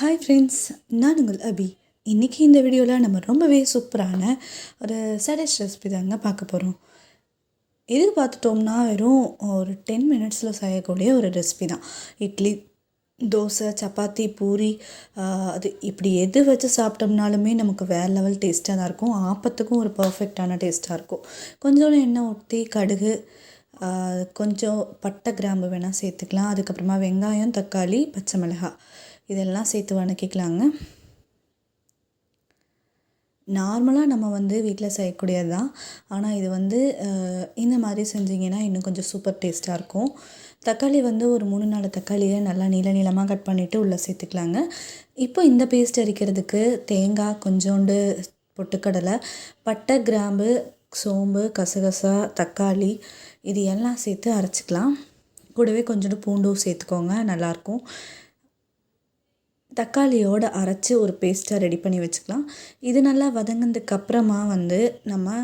Hi friends நான் உங்கள் அபி. இன்றைக்கி இந்த வீடியோவில் நம்ம ரொம்பவே சூப்பரான ஒரு சடஸ் ரெசிபி தாங்க பார்க்க போகிறோம் இது பார்த்துட்டோம்னா வெறும் ஒரு டென் மினிட்ஸில் செய்யக்கூடிய ஒரு ரெசிபி தான். இட்லி தோசை சப்பாத்தி பூரி அது இப்படி எது வச்சு சாப்பிட்டோம்னாலுமே நமக்கு வேறு லெவல் டேஸ்ட்டாக தான் இருக்கும். ஆப்பத்துக்கும் ஒரு பர்ஃபெக்டான டேஸ்ட்டாக இருக்கும். கொஞ்சோண்டு எண்ணெய் ஊற்றி கடுகு கொஞ்சம் பட்டை கிராம்பு வேணால் சேர்த்துக்கலாம். அதுக்கப்புறமா வெங்காயம் தக்காளி பச்சை மிளகாய். இதெல்லாம் சேர்த்து வணக்கிக்கலாங்க நார்மலாக நம்ம வந்து வீட்டில் செய்யக்கூடியது தான் ஆனால் இது வந்து இந்த மாதிரி செஞ்சிங்கன்னா இன்னும் கொஞ்சம் சூப்பர் டேஸ்ட்டாக இருக்கும். தக்காளி வந்து ஒரு மூணு நாலு தக்காளியை நல்லா நீள நீளமாக கட் பண்ணிவிட்டு உள்ளே சேர்த்துக்கலாங்க. இப்போ இந்த பேஸ்ட் அரிக்கிறதுக்கு தேங்காய் கொஞ்சோண்டு பொட்டுக்கடலை பட்டை கிராம்பு சோம்பு கசகசா தக்காளி இது எல்லாம் சேர்த்து அரைச்சிக்கலாம். கூடவே கொஞ்சோண்டு பூண்டும் சேர்த்துக்கோங்க நல்லாயிருக்கும் தக்காளியோடு அரைச்சி ஒரு பேஸ்ட்டாக ரெடி பண்ணி வச்சுக்கலாம். இது நல்லா வதங்கினதுக்கு அப்புறமா வந்து நம்ம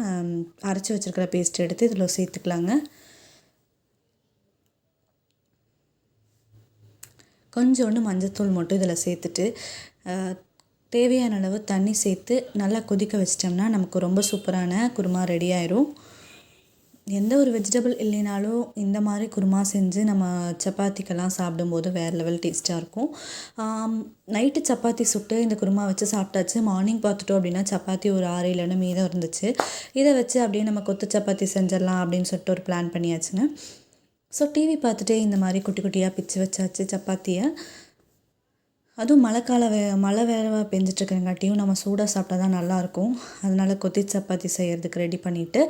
அரைச்சி வச்சுருக்கிற பேஸ்ட் எடுத்து இதில் சேர்த்துக்கலாங்க. கொஞ்சோண்டு மஞ்சத்தூள் மட்டும் இதில் சேர்த்துட்டு தேவையான அளவு தண்ணி சேர்த்து நல்லா கொதிக்க வச்சிட்டோம்னா நமக்கு ரொம்ப சூப்பரான குருமா ரெடி ஆயிரும். எந்த ஒரு வெஜிடபிள் இல்லைனாலும் இந்த மாதிரி குருமா செஞ்சு நம்ம சப்பாத்திக்கெல்லாம் சாப்பிடும்போது வேறு லெவல் டேஸ்ட்டாக இருக்கும். நைட்டு சப்பாத்தி சுட்டு இந்த குருமா வச்சு சாப்பிட்டாச்சு. மார்னிங் பார்த்துட்டோம் அப்படின்னா சப்பாத்தி ஒரு ஆறு இல்லைன்னு மீதம் இருந்துச்சு. இதை வச்சு அப்படியே நம்ம கொத்து சப்பாத்தி செஞ்சிடலாம் அப்படின்னு சொல்லிட்டு ஒரு பிளான் பண்ணியாச்சுங்க. ஸோ டிவி பார்த்துட்டே இந்த மாதிரி குட்டி குட்டியாக பிச்சு வச்சாச்சு சப்பாத்தியை. அதுவும் மழைக்கால வே மழை வேறு பெஞ்சிட்ருக்கங்காட்டியும் நம்ம சூடாக சாப்பிட்டா தான் நல்லாயிருக்கும். அதனால் கொத்தி சப்பாத்தி செய்கிறதுக்கு ரெடி பண்ணிவிட்டு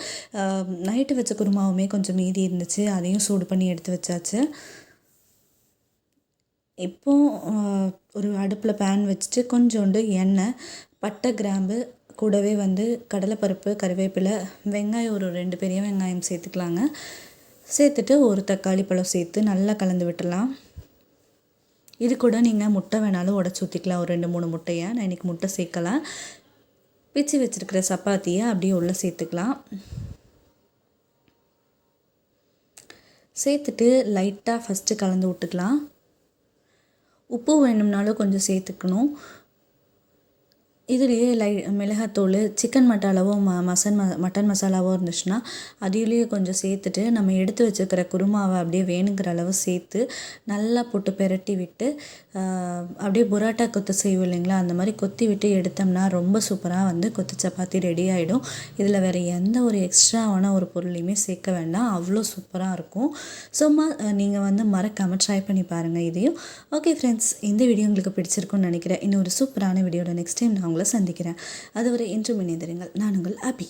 நைட்டு வச்ச குருமாவுமே கொஞ்சம் மீதி இருந்துச்சு. அதையும் சூடு பண்ணி எடுத்து வச்சாச்சு. இப்போ ஒரு அடுப்பில் பேன் வச்சுட்டு கொஞ்சோண்டு எண்ணெய் பட்டை கிராம்பு கூடவே வந்து கடலைப்பருப்பு கறிவேப்பிலை வெங்காயம் ஒரு ரெண்டு பெரிய வெங்காயம் சேர்த்துக்கலாங்க. சேர்த்துட்டு ஒரு தக்காளி பழம் சேர்த்து நல்லா கலந்து விட்டுடலாம். இது கூட நீங்கள் முட்டை வேணாலும் உடச்சி ஊற்றிக்கலாம் ஒரு ரெண்டு மூணு முட்டையை? நான் இன்றைக்கி முட்டை சேர்க்கலாம். பிச்சு வச்சுருக்கிற சப்பாத்தியை அப்படியே உள்ளே சேர்த்துக்கலாம். சேர்த்துட்டு லைட்டாக ஃபஸ்ட்டு கலந்து விட்டுக்கலாம். உப்பு வேணும்னாலும் கொஞ்சம் சேர்த்துக்கணும். இதுலேயே லை மிளகாத்தூள் சிக்கன் மசாலாவோ ம மசன் ம மட்டன் மசாலாவோ இருந்துச்சுன்னா அதுலேயே கொஞ்சம் சேர்த்துட்டு நம்ம எடுத்து வச்சுருக்கிற குருமாவை அப்படியே வேணுங்கிற அளவு சேர்த்து நல்லா போட்டு பெரட்டி விட்டு அப்படியே புரோட்டா கொத்து செய்வோம் இல்லைங்களா? அந்த மாதிரி கொத்தி விட்டு எடுத்தோம்னா ரொம்ப சூப்பராக வந்து கொத்து சப்பாத்தி ரெடி ஆகிடும் இதில் வேறு எந்த ஒரு எக்ஸ்ட்ராவான ஒரு பொருளையுமே சேர்க்க வேண்டாம். அவ்வளோ சூப்பராக இருக்கும். சும்மா நீங்கள் வந்து மறக்காமல் ட்ரை பண்ணி பாருங்கள் இதையும். ஓகே ஃப்ரெண்ட்ஸ் இந்த வீடியோ உங்களுக்கு பிடிச்சிருக்கும்னு நினைக்கிறேன். இன்னொரு சூப்பரான வீடியோட நெக்ஸ்ட் டைம் நான் உங்களை சந்திக்கிறேன். அதுவரை இன்று இணைந்திருங்கள். நான் உங்கள் அபி.